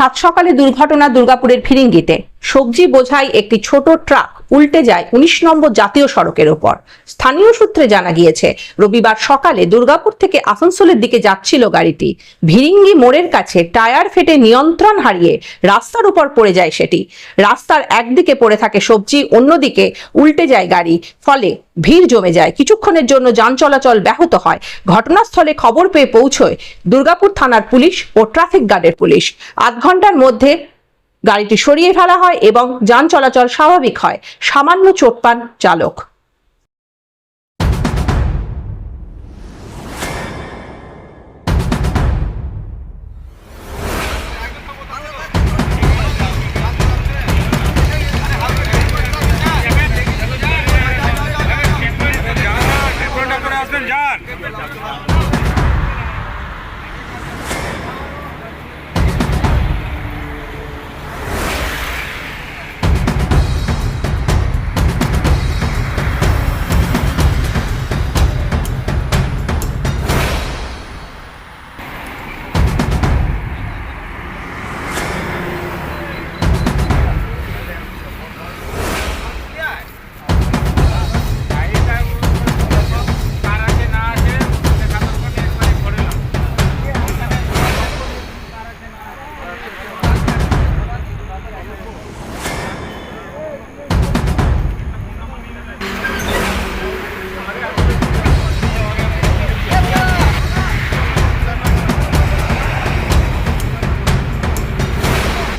সাত সকালে দুর্ঘটনা দুর্গাপুরের ফিরিঙ্গিতে। সবজি বোঝাই একটি ছোট ট্রাক উল্টে যায় উনিশ নম্বর জাতীয় সড়কের ওপর। স্থানীয় সূত্রে জানা গিয়েছে, রবিবার সকালে দুর্গাপুর থেকে আসানসোলের দিকে যাচ্ছিল গাড়িটি। ভিরিঙ্গি মোড়ের কাছে টায়ার ফেটে নিয়ন্ত্রণ হারিয়ে রাস্তার উপর পড়ে যায় সেটি। রাস্তার একদিকে পড়ে থাকে সবজি, অন্যদিকে উল্টে যায় গাড়ি, ফলে ভিড় জমে যায়। কিছুক্ষণের জন্য যান চলাচল ব্যাহত হয়। ঘটনাস্থলে খবর পেয়ে পৌঁছয় দুর্গাপুর থানার পুলিশ ও ট্রাফিক গার্ডের পুলিশ। আধ ঘণ্টার মধ্যে গাড়িটি সরিয়ে ফেলা হয় এবং যান চলাচল স্বাভাবিক হয়। সামান্য চোট পান চালক।